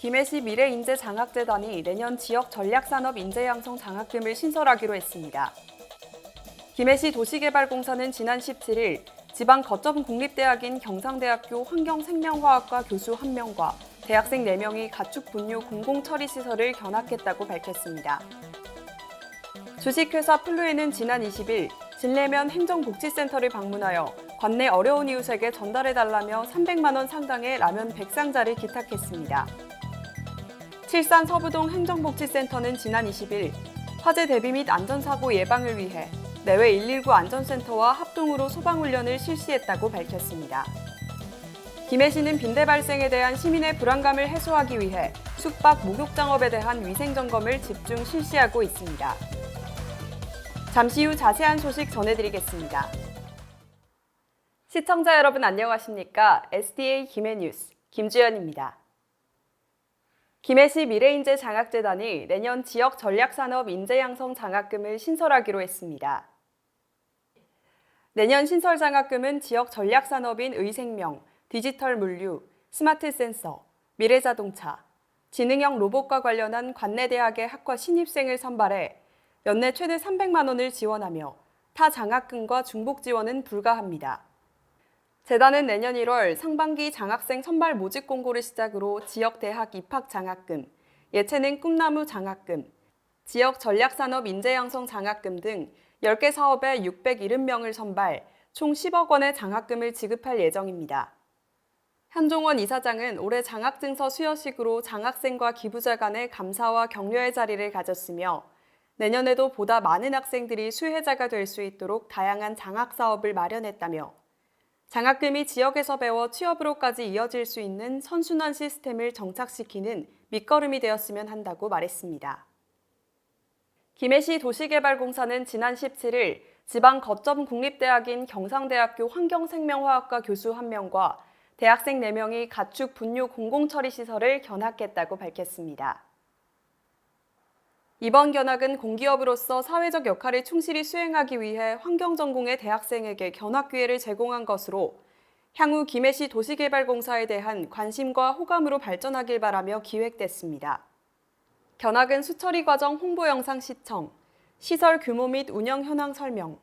김해시 미래인재장학재단이 내년 지역 전략산업 인재양성 장학금을 신설하기로 했습니다. 김해시 도시개발공사는 지난 17일 지방 거점 국립대학인 경상대학교 환경생명화학과 교수 1명과 대학생 4명이 가축 분유 공공처리 시설을 견학했다고 밝혔습니다. 주식회사 플루에는 지난 20일 진례면 행정복지센터를 방문하여 관내 어려운 이웃에게 전달해달라며 300만 원 상당의 라면 100상자를 기탁했습니다. 칠산 서부동 행정복지센터는 지난 20일 화재 대비 및 안전사고 예방을 위해 내외 119 안전센터와 합동으로 소방훈련을 실시했다고 밝혔습니다. 김해시는 빈대 발생에 대한 시민의 불안감을 해소하기 위해 숙박 목욕장업에 대한 위생점검을 집중 실시하고 있습니다. 잠시 후 자세한 소식 전해드리겠습니다. 시청자 여러분 안녕하십니까? SDA 김해 뉴스 김주연입니다. 김해시 미래인재 장학재단이 내년 지역 전략산업 인재양성 장학금을 신설하기로 했습니다. 내년 신설 장학금은 지역 전략산업인 의생명, 디지털 물류, 스마트 센서, 미래자동차, 지능형 로봇과 관련한 관내 대학의 학과 신입생을 선발해 연내 최대 300만 원을 지원하며 타 장학금과 중복 지원은 불가합니다. 재단은 내년 1월 상반기 장학생 선발 모집 공고를 시작으로 지역 대학 입학 장학금, 예체능 꿈나무 장학금, 지역 전략산업 인재양성 장학금 등 10개 사업에 670명을 선발, 총 10억 원의 장학금을 지급할 예정입니다. 현종원 이사장은 올해 장학증서 수여식으로 장학생과 기부자 간의 감사와 격려의 자리를 가졌으며 내년에도 보다 많은 학생들이 수혜자가 될 수 있도록 다양한 장학 사업을 마련했다며 장학금이 지역에서 배워 취업으로까지 이어질 수 있는 선순환 시스템을 정착시키는 밑거름이 되었으면 한다고 말했습니다. 김해시 도시개발공사는 지난 17일 지방 거점 국립대학인 경상대학교 환경생명화학과 교수 1명과 대학생 4명이 가축 분유 공공처리 시설을 견학했다고 밝혔습니다. 이번 견학은 공기업으로서 사회적 역할을 충실히 수행하기 위해 환경전공의 대학생에게 견학 기회를 제공한 것으로 향후 김해시 도시개발공사에 대한 관심과 호감으로 발전하길 바라며 기획됐습니다. 견학은 수처리 과정 홍보 영상 시청, 시설 규모 및 운영 현황 설명,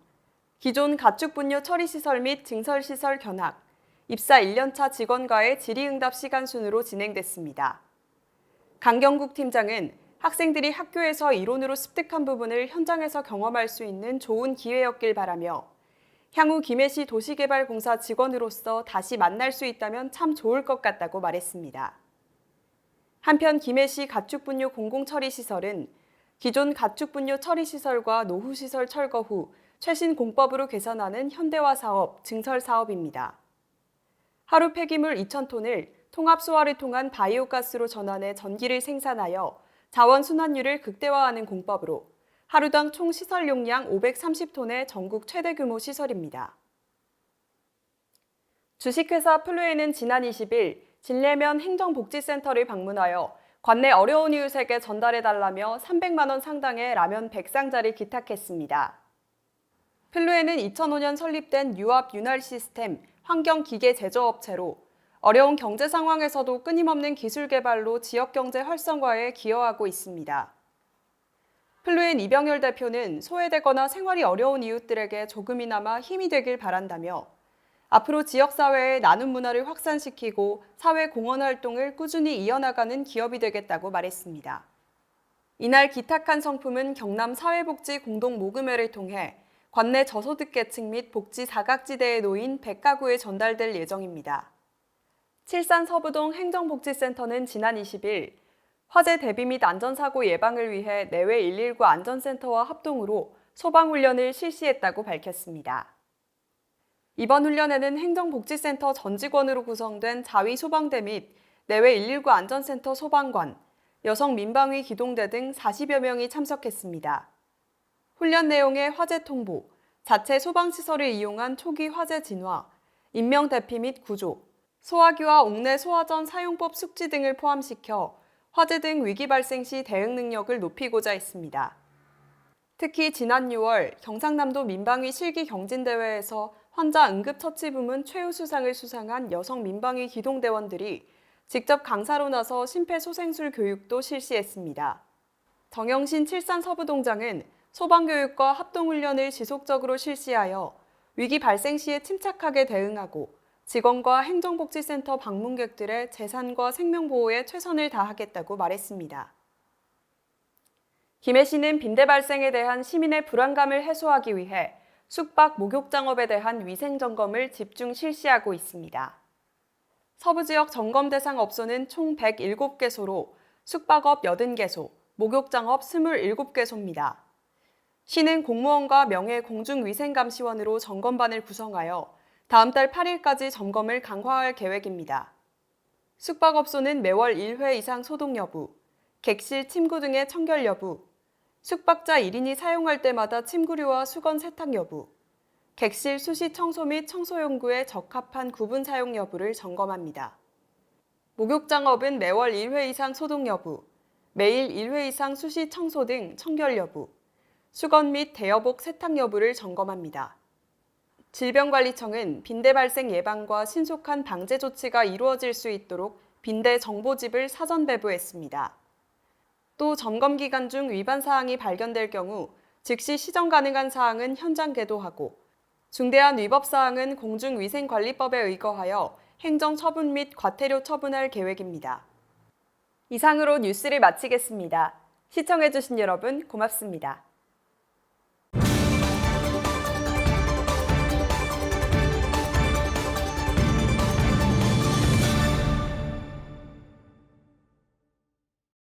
기존 가축 분유 처리 시설 및 증설 시설 견학, 입사 1년차 직원과의 질의응답 시간 순으로 진행됐습니다. 강경국 팀장은 학생들이 학교에서 이론으로 습득한 부분을 현장에서 경험할 수 있는 좋은 기회였길 바라며 향후 김해시 도시개발공사 직원으로서 다시 만날 수 있다면 참 좋을 것 같다고 말했습니다. 한편 김해시 가축분유 공공처리시설은 기존 가축분유 처리시설과 노후시설 철거 후 최신 공법으로 개선하는 현대화 사업, 증설 사업입니다. 하루 폐기물 2,000톤을 통합 소화를 통한 바이오가스로 전환해 전기를 생산하여 자원 순환율을 극대화하는 공법으로 하루당 총 시설 용량 530톤의 전국 최대 규모 시설입니다. 주식회사 플루에는 지난 20일 진례면 행정복지센터를 방문하여 관내 어려운 이웃에게 전달해달라며 300만 원 상당의 라면 100상자를 기탁했습니다. 플루에는 2005년 설립된 유압 윤활 시스템 환경기계 제조업체로 어려운 경제 상황에서도 끊임없는 기술 개발로 지역 경제 활성화에 기여하고 있습니다. 플루엔 이병열 대표는 소외되거나 생활이 어려운 이웃들에게 조금이나마 힘이 되길 바란다며 앞으로 지역사회의 나눔 문화를 확산시키고 사회 공헌 활동을 꾸준히 이어나가는 기업이 되겠다고 말했습니다. 이날 기탁한 성품은 경남 사회복지 공동 모금회를 통해 관내 저소득계층 및 복지 사각지대에 놓인 100가구에 전달될 예정입니다. 칠산 서부동 행정복지센터는 지난 20일 화재 대비 및 안전사고 예방을 위해 내외 119 안전센터와 합동으로 소방훈련을 실시했다고 밝혔습니다. 이번 훈련에는 행정복지센터 전 직원으로 구성된 자위 소방대 및 내외 119 안전센터 소방관, 여성 민방위 기동대 등 40여 명이 참석했습니다. 훈련 내용에 화재 통보, 자체 소방시설을 이용한 초기 화재 진화, 인명 대피 및 구조, 소화기와 옥내 소화전 사용법 숙지 등을 포함시켜 화재 등 위기 발생 시 대응 능력을 높이고자 했습니다. 특히 지난 6월 경상남도 민방위 실기 경진대회에서 환자 응급처치 부문 최우수상을 수상한 여성 민방위 기동대원들이 직접 강사로 나서 심폐소생술 교육도 실시했습니다. 정영신 칠산 서부동장은 소방교육과 합동훈련을 지속적으로 실시하여 위기 발생 시에 침착하게 대응하고 직원과 행정복지센터 방문객들의 재산과 생명 보호에 최선을 다하겠다고 말했습니다. 김해 시는 빈대 발생에 대한 시민의 불안감을 해소하기 위해 숙박 목욕장업에 대한 위생 점검을 집중 실시하고 있습니다. 서부 지역 점검 대상 업소는 총 107개소로 숙박업 80개소, 목욕장업 27개소입니다. 시는 공무원과 명예 공중위생감시원으로 점검반을 구성하여 다음 달 8일까지 점검을 강화할 계획입니다. 숙박업소는 매월 1회 이상 소독 여부, 객실 침구 등의 청결 여부, 숙박자 1인이 사용할 때마다 침구류와 수건 세탁 여부, 객실 수시 청소 및 청소용구의 적합한 구분 사용 여부를 점검합니다. 목욕장업은 매월 1회 이상 소독 여부, 매일 1회 이상 수시 청소 등 청결 여부, 수건 및 대여복 세탁 여부를 점검합니다. 질병관리청은 빈대 발생 예방과 신속한 방제 조치가 이루어질 수 있도록 빈대 정보집을 사전 배부했습니다. 또 점검 기간 중 위반 사항이 발견될 경우 즉시 시정 가능한 사항은 현장 계도하고 중대한 위법 사항은 공중위생관리법에 의거하여 행정 처분 및 과태료 처분할 계획입니다. 이상으로 뉴스를 마치겠습니다. 시청해주신 여러분 고맙습니다.